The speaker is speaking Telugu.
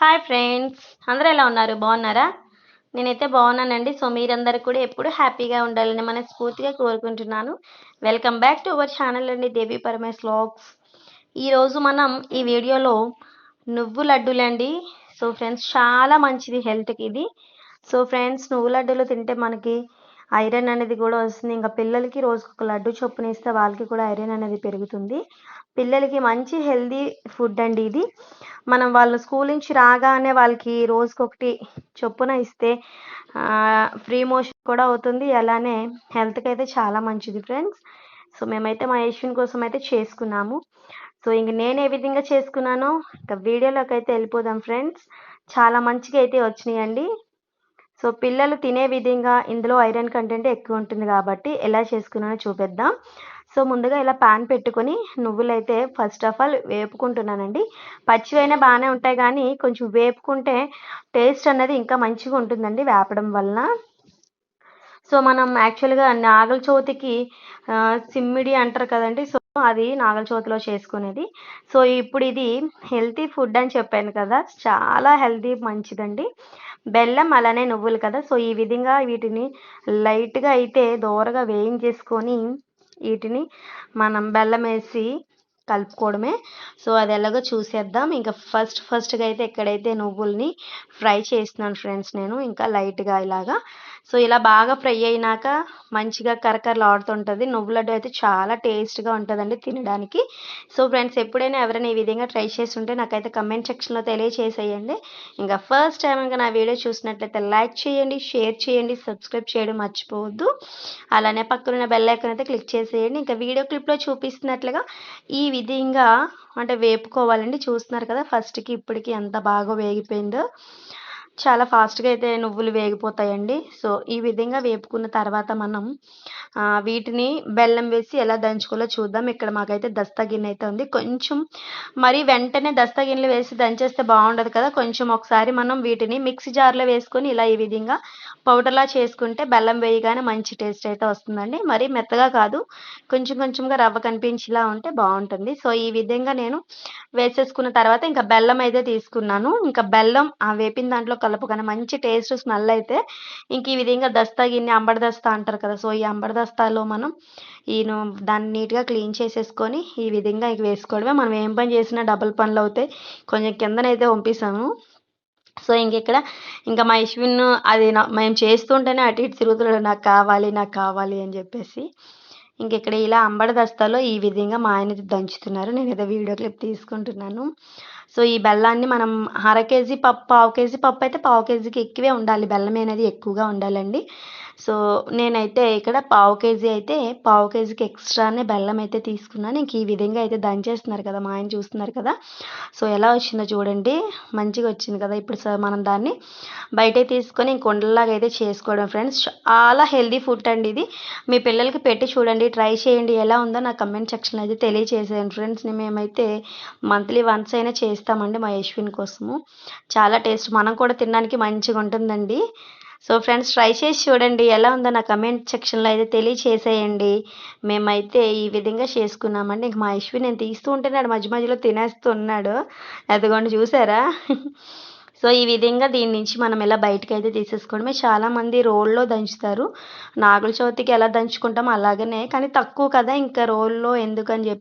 హాయ్ ఫ్రెండ్స్ అందరూ ఎలా ఉన్నారు? బాగున్నారా? నేనైతే బాగున్నానండి. సో మీరందరూ కూడా ఎప్పుడు హ్యాపీగా ఉండాలని మనస్ఫూర్తిగా కోరుకుంటున్నాను. Welcome back to our channel అండి దేవి పరమేశ్ వ్లాగ్స్ ఈరోజు మనం ఈ వీడియోలో నువ్వు లడ్డూలండి సో ఫ్రెండ్స్ చాలా మంచిది హెల్త్కి ఇది. సో ఫ్రెండ్స్ నువ్వు లడ్డూలు తింటే మనకి ఐరన్ అనేది కూడా వస్తుంది. ఇంకా పిల్లలకి రోజుకు ఒక లడ్డు చొప్పున ఇస్తే వాళ్ళకి కూడా ఐరన్ అనేది పెరుగుతుంది. పిల్లలకి మంచి హెల్దీ ఫుడ్ అండి ఇది. మనం వాళ్ళు స్కూల్ నుంచి రాగానే వాళ్ళకి రోజుకొకటి చొప్పున ఇస్తే ఫ్రీ మోషన్ కూడా అవుతుంది. అలానే హెల్త్కి అయితే చాలా మంచిది ఫ్రెండ్స్. సో మేమైతే మా యశ్విన్ కోసం అయితే చేసుకున్నాము. సో ఇంక నేను ఏ విధంగా చేసుకున్నానో ఇంకా వీడియోలోకి అయితే వెళ్ళిపోదాం ఫ్రెండ్స్. చాలా మంచిగా అయితే వచ్చినాయండి. సో పిల్లలు తినే విధంగా ఇందులో ఐరన్ కంటెంట్ ఎక్కువ ఉంటుంది కాబట్టి ఎలా చేసుకున్నానో చూపిద్దాం. సో ముందుగా ఇలా పాన్ పెట్టుకొని నువ్వులు అయితే ఫస్ట్ ఆఫ్ ఆల్ వేపుకుంటున్నానండి. పచ్చివైనా బాగానే ఉంటాయి కానీ కొంచెం వేపుకుంటే టేస్ట్ అనేది ఇంకా మంచిగా ఉంటుందండి వేపడం వలన. సో మనం యాక్చువల్గా నాగల చవితికి సిమ్మిడి అంటారు కదండి సో అది నాగల చవితిలో చేసుకునేది. సో ఇప్పుడు ఇది హెల్తీ ఫుడ్ అని చెప్పాను కదా చాలా హెల్తీ మంచిదండి. బెల్లం అలానే నువ్వులు కదా. సో ఈ విధంగా వీటిని లైట్గా అయితే దూరగా వేయించేసుకొని వీటిని మనం బెల్లం వేసి కలుపుకోవడమే. సో అది ఎలాగో చూసేద్దాం. ఇంకా ఫస్ట్ ఫస్ట్గా అయితే ఎక్కడైతే నువ్వుల్ని ఫ్రై చేస్తున్నాను ఫ్రెండ్స్ నేను ఇంకా లైట్గా ఇలాగా సో ఇలా బాగా ఫ్రై అయినాక మంచిగా కరకరలాడుతుంటుంది. నువ్వు లడ్డు అయితే చాలా టేస్ట్గా ఉంటుందండి తినడానికి. సో ఫ్రెండ్స్ ఎప్పుడైనా ఎవరైనా ఈ విధంగా ట్రై చేసి ఉంటే నాకైతే కమెంట్ సెక్షన్లో తెలియచేసేయండి. ఇంకా ఫస్ట్ టైం ఇంకా నా వీడియో చూసినట్లయితే లైక్ చేయండి షేర్ చేయండి సబ్స్క్రైబ్ చేయడం మర్చిపోవద్దు. అలానే పక్కన బెల్ ఐకాన్ అయితే క్లిక్ చేసేయండి. ఇంకా వీడియో క్లిప్లో చూపిస్తున్నట్లుగా ఈ విధంగా అంటే వేపుకోవాలండి. చూస్తున్నారు కదా ఫస్ట్కి ఇప్పటికి ఎంత బాగా వేగిపోయిందో. చాలా ఫాస్ట్గా అయితే నువ్వులు వేగిపోతాయండి. సో ఈ విధంగా వేపుకున్న తర్వాత మనం వీటిని బెల్లం వేసి ఎలా దంచుకోవాలో చూద్దాం. ఇక్కడ మాకైతే దస్తా గిన్నె అయితే ఉంది. కొంచెం మరి వెంటనే దస్తా గిన్నెలు వేసి దంచేస్తే బాగుండదు కదా. కొంచెం ఒకసారి మనం వీటిని మిక్సీ జార్లో వేసుకొని ఇలా ఈ విధంగా పౌడర్లా చేసుకుంటే బెల్లం వేయగానే మంచి టేస్ట్ అయితే వస్తుందండి. మరి మెత్తగా కాదు కొంచెం కొంచెంగా రవ్వ కనిపించేలా ఉంటే బాగుంటుంది. సో ఈ విధంగా నేను వేసేసుకున్న తర్వాత ఇంకా బెల్లం అయితే తీసుకున్నాను. ఇంకా బెల్లం ఆ వేపిన దాంట్లో కలుపుకొని మంచి టేస్ట్ స్మెల్ అయితే ఇంక ఈ విధంగా దస్తా గిన్నె అంబడి దస్తా అంటారు కదా సో ఈ అంబడి దస్తాలో మనం ఈ దాన్ని నీట్గా క్లీన్ చేసేసుకొని ఈ విధంగా ఇక వేసుకోవడమే. మనం ఏం పని చేసినా డబుల్ పనులు అవుతాయి. కొంచెం కిందనైతే పంపిస్తాము సో ఇంక ఇక్కడ ఇంకా మా యశ్విన్ అది మేము చేస్తుంటేనే అటు ఇటు తిరుగుతున్నాడు. నాకు కావాలి నాకు కావాలి అని చెప్పేసి ఇక్కడ ఇలా అంబడి దస్తాలో ఈ విధంగా మా ఆయన దంచుతున్నారు. నేను ఏదో వీడియో క్లిప్ తీసుకుంటున్నాను. సో ఈ బెల్లాన్ని మనం అర కేజీ పప్పు పావు కేజీ పప్పు అయితే పావు కేజీకి ఎక్కువే ఉండాలి. బెల్లం అనేది ఎక్కువగా ఉండాలండి. సో నేనైతే ఇక్కడ పావు కేజీ అయితే పావు కేజీకి ఎక్స్ట్రానే బెల్లం అయితే తీసుకున్నాను. ఇంక ఈ విధంగా అయితే దంచేస్తున్నారు కదా మా ఆయన చూస్తున్నారు కదా. సో ఎలా వచ్చిందో చూడండి. మంచిగా వచ్చింది కదా. ఇప్పుడు మనం దాన్ని బయటే తీసుకొని ఇంకొండలాగా అయితే చేసుకోవడం ఫ్రెండ్స్. చాలా హెల్దీ ఫుడ్ అండి ఇది. మీ పిల్లలకి పెట్టి చూడండి. ట్రై చేయండి. ఎలా ఉందో నా కమెంట్ సెక్షన్లో అయితే తెలియచేసేయండి ఫ్రెండ్స్. మేమైతే మంత్లీ వన్స్ అయినా ఇస్తామండి మా యశ్విన్ కోసము. చాలా టేస్ట్ మనం కూడా తినడానికి మంచిగా ఉంటుందండి. సో ఫ్రెండ్స్ ట్రై చేసి చూడండి ఎలా ఉందో నా కమెంట్ సెక్షన్లో అయితే తెలియచేసేయండి. మేమైతే ఈ విధంగా చేసుకున్నామండి. ఇంక మా యశ్వి నేను తీస్తూ ఉంటున్నాడు మధ్య మధ్యలో తినేస్తున్నాడు. అదిగోండి చూసారా? సో ఈ విధంగా దీని నుంచి మనం ఎలా బయటకు అయితే తీసేసుకోవడమే చాలామంది రోల్లో దంచుతారు. నాగుల చవితికి ఎలా దంచుకుంటాం అలాగనే కానీ తక్కువ కదా ఇంకా రోల్లో ఎందుకని చెప్పి